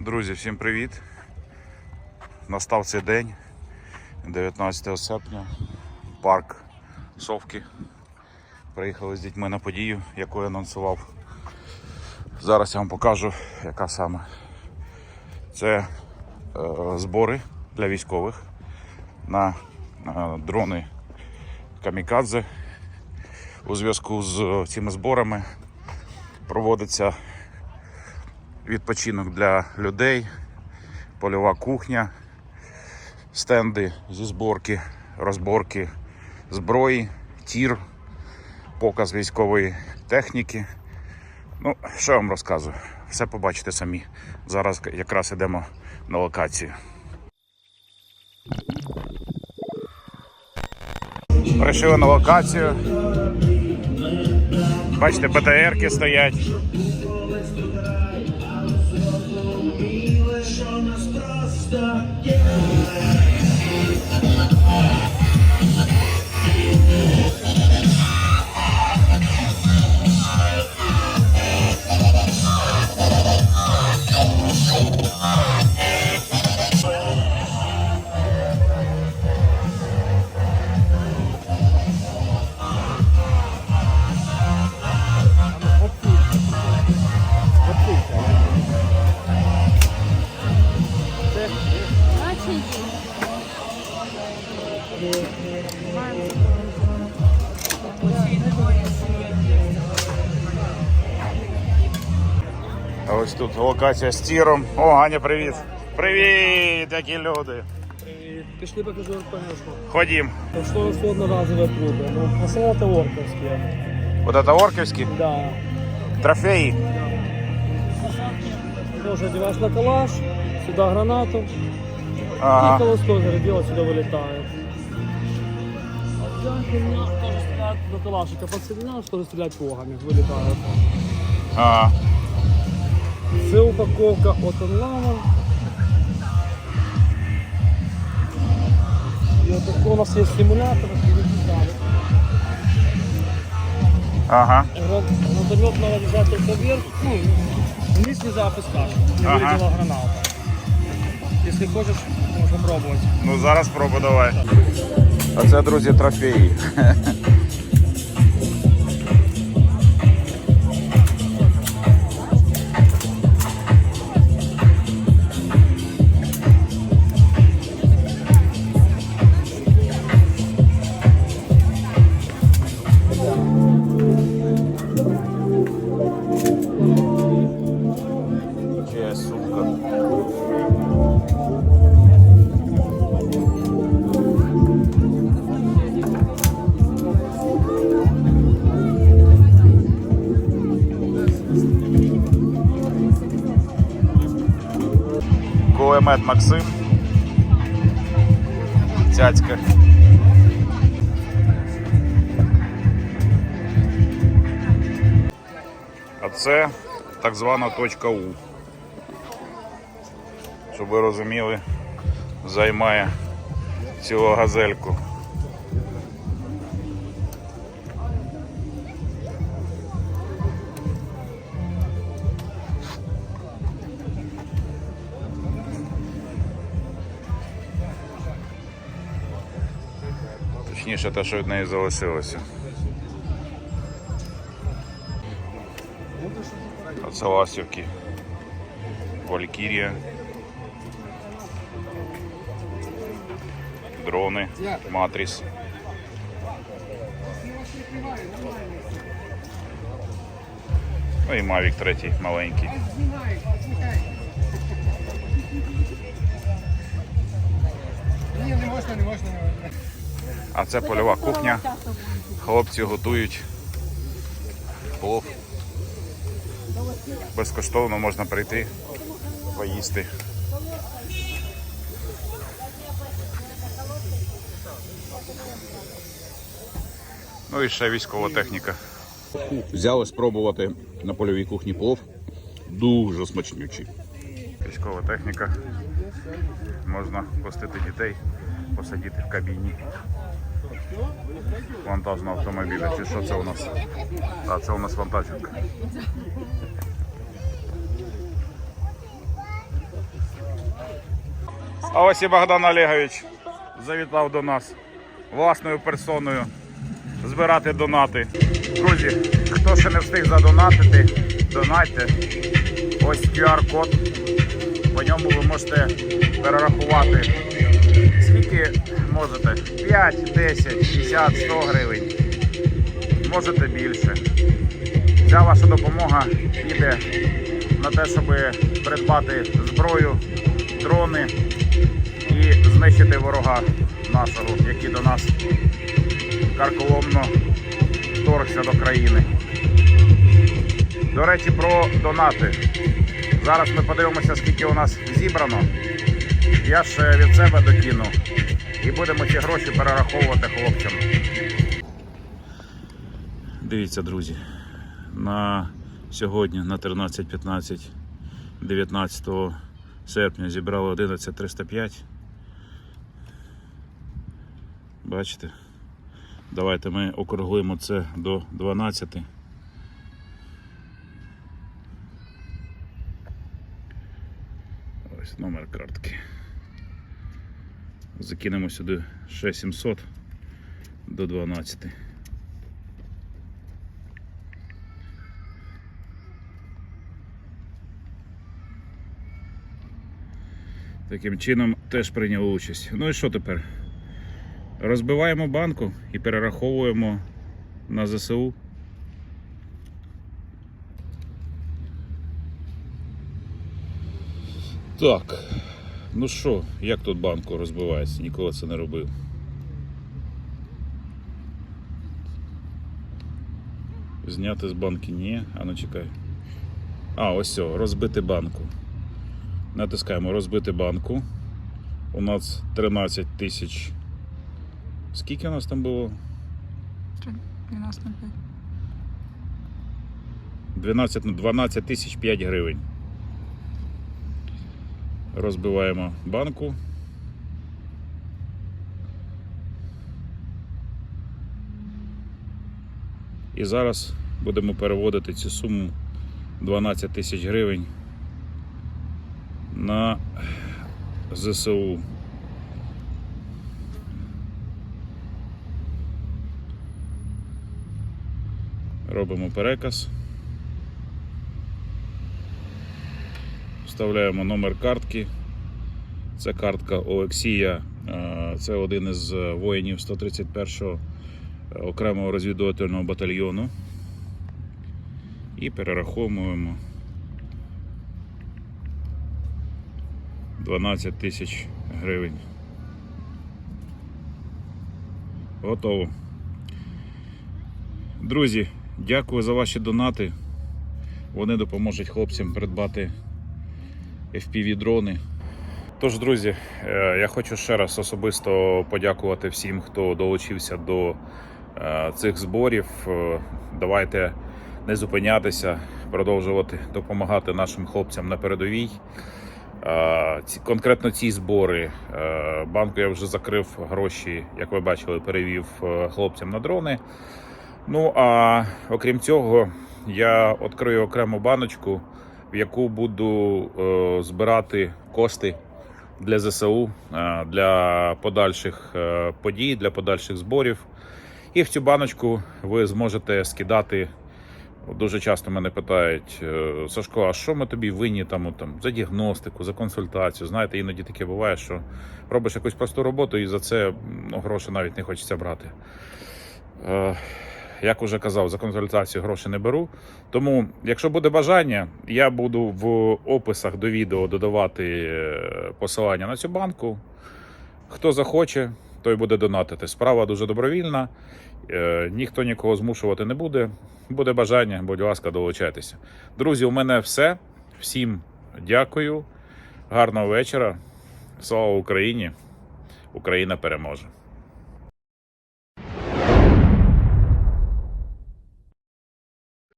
Друзі, всім привіт! Настав цей день, 19 серпня, парк Совки. Приїхали з дітьми на подію, яку я анонсував. Зараз я вам покажу, яка саме. Це е, збори для військових на е, дрони Камікадзе. У зв'язку з цими зборами проводиться відпочинок для людей, польова кухня, стенди зі зборки, розборки зброї, тір, показ військової техніки. Ну, що я вам розказую? Все побачите самі. Зараз якраз йдемо на локацію. Прийшли на локацію. Бачите, БТРки стоять. тут локація з тіром. О, Аня, привіт! Привіт, які люди! Привет. Пішли покажу РПГшку. Ходім. Что что одноразовые трубы. Ну, в основном это орковские. Вот это орківські Да. трофеї. Тоже одеваешь на калаш, сюда гранату, и Ага. холостой зарядил, отсюда вылетает. Вот у меня тоже стреляют до калашика подсоединял, чтобы стрелять погами, вылетают. ага. Це упаковка от онлайна. І от такой у нас є ви. Ага. Гранатомет надо только вверх, ну, вниз нельзя опускать, не Ага. вылетела граната. Если хочешь, можно пробовать. Ну зараз пробу давай. А це, друзі, трофеї. Кулемет Максим. Цяцька. А це так звана точка У. Щоб ви розуміли, займає цілу газельку. Точніше, те, що від неї залишилося. А це ластівки. Валькірія. Дрони, Матріс. Ну і Mavic третій маленький. Ні, не можна, не можна, не можна. А це польова кухня. Хлопці готують плов. Безкоштовно можна прийти, поїсти. Ну і ще військова техніка. Взяли спробувати на польовій кухні плов. Дуже смачнючий. Військова техніка. Можна пустити дітей, посадити в кабіні. Вантажного автомобіля. Чи що це у нас? А це у нас вантажівка. А ось і Богдан Олегович завітав до нас власною персоною збирати донати. Друзі, хто ще не встиг задонатити, донайте. Ось QR-код. По ньому ви можете перерахувати скільки можете. 5, 10, 50, 100 гривень. Можете більше. Ця ваша допомога піде на те, щоб придбати зброю, дрони і знищити ворога нашого, який до нас карколомно вторгся до країни. До речі, про донати. Зараз ми подивимося, скільки у нас зібрано. Я ж від себе докину. І будемо ці гроші перераховувати хлопцям. Дивіться, друзі. На сьогодні, на 13-15, 19 серпня зібрали 11305. Бачите? Давайте ми округлимо це до 12. Ось номер картки. Закинемо сюди ще 700 до 12. Таким чином теж прийняли участь. Ну і що тепер? Розбиваємо банку і перераховуємо на ЗСУ. Так. Ну що, як тут банку розбивається? Ніколи це не робив. Зняти з банки ні. А ну чекай. А, ось все, розбити банку. Натискаємо розбити банку. У нас 13 тисяч. Скільки у нас там було? 12 на 5. 12, ну, 12 тисяч 5 гривень. Розбиваємо банку. І зараз будемо переводити цю суму 12 тисяч гривень на ЗСУ. Робимо переказ. Вставляємо номер картки. Це картка Олексія. Е, Це один із воїнів 131-го окремого розвідувального батальйону. І перераховуємо 12 тисяч гривень. Готово. Друзі, дякую за ваші донати. Вони допоможуть хлопцям придбати FPV-дрони. Тож, друзі, е, я хочу ще раз особисто подякувати всім, хто долучився до е, цих зборів. Е, Давайте не зупинятися, продовжувати допомагати нашим хлопцям на передовій. Конкретно ці збори банку я вже закрив гроші, як ви бачили, перевів хлопцям на дрони. Ну а окрім цього, я відкрию окрему баночку, в яку буду е, збирати кошти для ЗСУ, е, для подальших е, подій, для подальших зборів. І в цю баночку ви зможете скидати. Дуже часто мене питають, е, Сашко, а що ми тобі винні там, там, за діагностику, за консультацію? Знаєте, іноді таке буває, що робиш якусь просту роботу і за це ну, гроші навіть не хочеться брати. Як уже казав, за консультацію гроші не беру. Тому, якщо буде бажання, я буду в описах до відео додавати е, посилання на цю банку. Хто захоче, той буде донатити. Справа дуже добровільна, е, ніхто нікого змушувати не буде. Буде бажання, будь ласка, долучайтеся. Друзі, у мене все. Всім дякую. Гарного вечора. Слава Україні! Україна переможе!